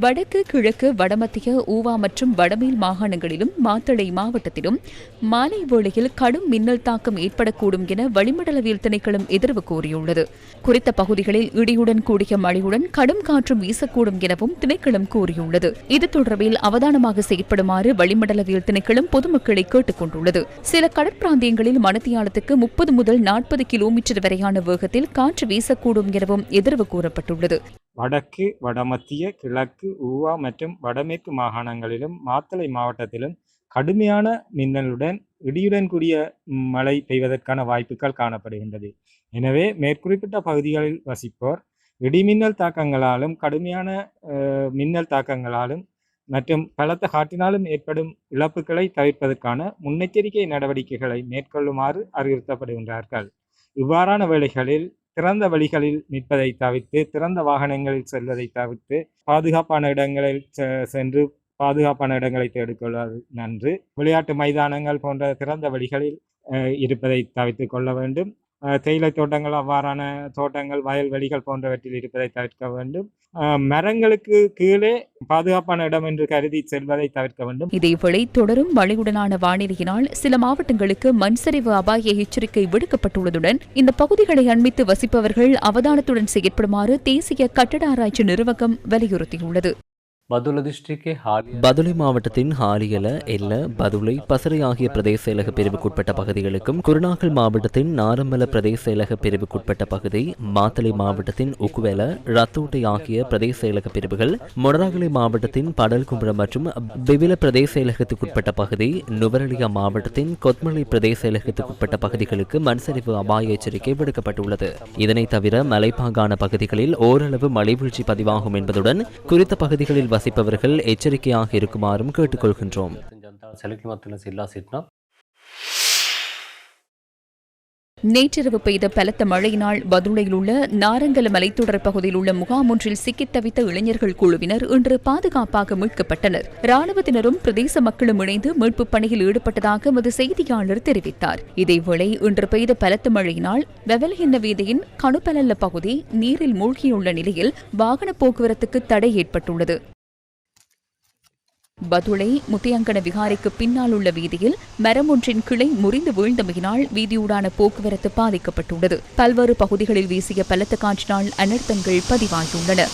வடக்கு கிழக்கு வடமத்திய ஊவா மற்றும் வடமேல் மாகாணங்களிலும் மாத்தளை மாவட்டத்திலும் மாலை வேளையில் கடும் மின்னல் தாக்கம் ஏற்படக்கூடும் என வளிமண்டலவியல் திணைக்களம் எதிர்வு கூறியுள்ளது. குறித்த பகுதிகளில் இடியுடன் கூடிய மழையுடன் கடும் காற்றும் வீசக்கூடும் எனவும் திணைக்களம் கூறியுள்ளது. இது தொடர்பில் அவதானமாக செயற்படுமாறு வளிமண்டலவியல் திணைக்களம் பொதுமக்களை கேட்டுக் கொண்டுள்ளது. சில கடற்பிராந்தியங்களில் மணத்தியாலத்துக்கு முப்பது முதல் நாற்பது கிலோமீட்டர் வரையான வேகத்தில் காற்று வீசக்கூடும் எனவும் எதிர்வு கூறப்பட்டுள்ளது. வடக்கு வடமத்திய கிழக்கு ஊவா மற்றும் வடமேற்கு மாகாணங்களிலும் மாத்தளை மாவட்டத்திலும் கடுமையான மின்னலுடன் இடியுடன் கூடிய மழை பெய்வதற்கான வாய்ப்புகள் காணப்படுகின்றது. எனவே மேற்குறிப்பிட்ட பகுதிகளில் வசிப்போர் இடிமின்னல் தாக்கங்களாலும் கடுமையான மின்னல் தாக்கங்களாலும் மற்றும் பலத்த காற்றினாலும் ஏற்படும் இழப்புகளை தவிர்ப்பதற்கான முன்னெச்சரிக்கை நடவடிக்கைகளை மேற்கொள்ளுமாறு அறிவுறுத்தப்படுகின்றார்கள். இவ்வாறான வேளைகளில் திறந்த வழிகளில் நிற்பதை தவிர்த்து திறந்த வாகனங்களில் செல்வதை தவிர்த்து பாதுகாப்பான இடங்களில் செ- சென்று பாதுகாப்பான இடங்களை தேடிக்கொள்வது நன்று. விளையாட்டு மைதானங்கள் போன்ற திறந்த வழிகளில் இருப்பதை தவிர்த்து கொள்ள வேண்டும். தேயிலை தோட்டங்கள் அவ்வாறான தோட்டங்கள் வயல்வெளிகள் போன்றவற்றில் இருப்பதை தவிர்க்க வேண்டும். மரங்களுக்கு கீழே பாதுகாப்பான இடம் என்று கருதி செல்வதை தவிர்க்க வேண்டும். இதேவேளை தொடரும் மழையுடனான வானிலையினால் சில மாவட்டங்களுக்கு மண் சரிவு அபாய எச்சரிக்கை விடுக்கப்பட்டுள்ளதுடன் இந்த பகுதிகளை அண்மித்து வசிப்பவர்கள் அவதானத்துடன் செயற்படுமாறு தேசிய கட்டட ஆராய்ச்சி நிறுவகம் வலியுறுத்தியுள்ளது. பதுளை மாவட்டத்தின் ஹாலியல எல்ல பதுளை பசறை ஆகிய பிரதேச செயலக பிரிவுக்குட்பட்ட பகுதிகளுக்கும் குருநாகல் மாவட்டத்தின் நாரம்பல பிரதேச செயலக பிரிவுக்குட்பட்ட பகுதி மாத்தளை மாவட்டத்தின் உக்குவேல ரத்தோட்டை ஆகிய பிரதேச செயலக பிரிவுகள் மொடராகலை மாவட்டத்தின் படல்கும்பரம் மற்றும் பிவில பிரதேச செயலகத்துக்குட்பட்ட பகுதி நுவரலியா மாவட்டத்தின் கொத்மலை பிரதேச செயலகத்துக்குட்பட்ட பகுதிகளுக்கு மண்சரிவு அபாய எச்சரிக்கை விடுக்கப்பட்டுள்ளது. இதனைத் தவிர மலைப்பாங்கான பகுதிகளில் ஓரளவு மலைவீழ்ச்சி பதிவாகும் என்பதுடன் குறித்த பகுதிகளில் வாசிப்பவர்கள் எச்சரிக்கையாக இருக்குமாறும் கேட்டுக்கொள்கின்றோம். நேற்றிரவு பெய்த பலத்த மழையினால் பதுளையில் உள்ள நாரங்கல மலைத்தொடர் பகுதியில் உள்ள முகாம் ஒன்றில் சிக்கித் தவித்த இளைஞர்கள் குழுவினர் இன்று பாதுகாப்பாக மீட்கப்பட்டனர். ராணுவத்தினரும் பிரதேச மக்களும் இணைந்து மீட்புப் பணியில் ஈடுபட்டதாக எமது செய்தியாளர் தெரிவித்தார். இதேவேளை இன்று பெய்த பலத்த மழையினால் வெவல்ஹின்ன வீதியின் கணுப்பலல்ல பகுதி நீரில் மூழ்கியுள்ள நிலையில் வாகன போக்குவரத்துக்கு தடை ஏற்பட்டுள்ளது. பதுளை முத்தியங்கன விகாரைக்கு பின்னால் உள்ள வீதியில் மரம் ஒன்றின் கிளை முறிந்து வீழ்ந்தமையினால் வீதியூடான போக்குவரத்து பாதிக்கப்பட்டுள்ளது. பல்வேறு பகுதிகளில் வீசிய பலத்த காற்றினால் அனர்த்தங்கள் பதிவாகியுள்ளன.